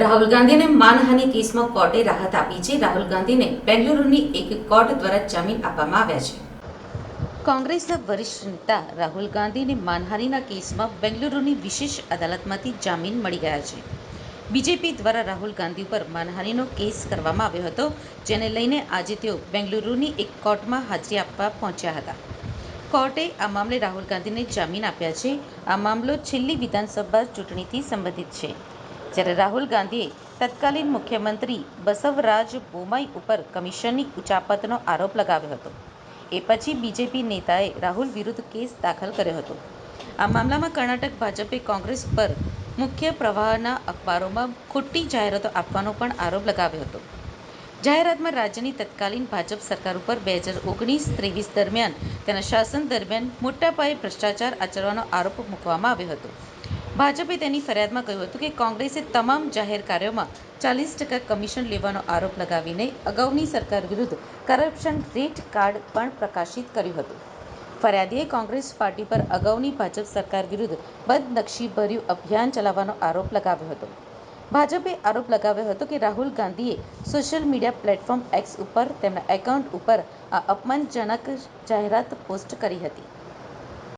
રાહુલ ગાંધીને માનહાનિ કેસમાં કોર્ટે રાહત આપી છે. રાહુલ ગાંધીને બેંગલુરુની એક કોર્ટ દ્વારા જામીન આપવામાં આવ્યા છે. કોંગ્રેસના વરિષ્ઠ નેતા રાહુલ ગાંધીને માનહાનિના કેસમાં બેંગલુરુની વિશેષ અદાલતમાંથી જામીન મળી ગયા છે. બીજેપી દ્વારા રાહુલ ગાંધી ઉપર માનહાનિનો કેસ કરવામાં આવ્યો હતો, જેને લઈને આજે તેઓ બેંગલુરુની એક કોર્ટમાં હાજરી આપવા પહોંચ્યા હતા. કોર્ટે આ મામલે રાહુલ ગાંધીને જામીન આપ્યા છે. આ મામલો છેલ્લી વિધાનસભા ચૂંટણીથી સંબંધિત છે. જ્યારે રાહુલ ગાંધીએ તત્કાલીન મુખ્યમંત્રી બસવરાજ બોમાઈ ઉપર કમિશનની ઉચાપતનો આરોપ લગાવ્યો હતો. એ પછી બીજેપી નેતાએ રાહુલ વિરુદ્ધ કેસ દાખલ કર્યો હતો. આ મામલામાં કર્ણાટક ભાજપે કોંગ્રેસ પર મુખ્ય પ્રવાહના અખબારોમાં ખોટી જાહેરાતો આપવાનો પણ આરોપ લગાવ્યો હતો. જાહેરાતમાં રાજ્યની તત્કાલીન ભાજપ સરકાર ઉપર બે હજાર ઓગણીસ ત્રેવીસ દરમિયાન તેના શાસન દરમિયાન મોટા પાયે ભ્રષ્ટાચાર આચરવાનો આરોપ મૂકવામાં આવ્યો હતો. ભાજપે તેની ફરિયાદમાં કહ્યું હતું કે કોંગ્રેસે તમામ જાહેર કાર્યોમાં ચાલીસ ટકા કમિશન લેવાનો આરોપ લગાવીને અગાઉની સરકાર વિરુદ્ધ કરપ્શન રેટ કાર્ડ પણ પ્રકાશિત કર્યું હતું. ફરિયાદીએ કોંગ્રેસ પાર્ટી પર અગાઉની ભાજપ સરકાર વિરુદ્ધ બદનક્ષીભર્યું અભિયાન ચલાવવાનો આરોપ લગાવ્યો હતો. ભાજપે આરોપ લગાવ્યો હતો કે રાહુલ ગાંધીએ સોશિયલ મીડિયા પ્લેટફોર્મ એક્સ ઉપર તેમના એકાઉન્ટ ઉપર આ અપમાનજનક જાહેરાત પોસ્ટ કરી હતી.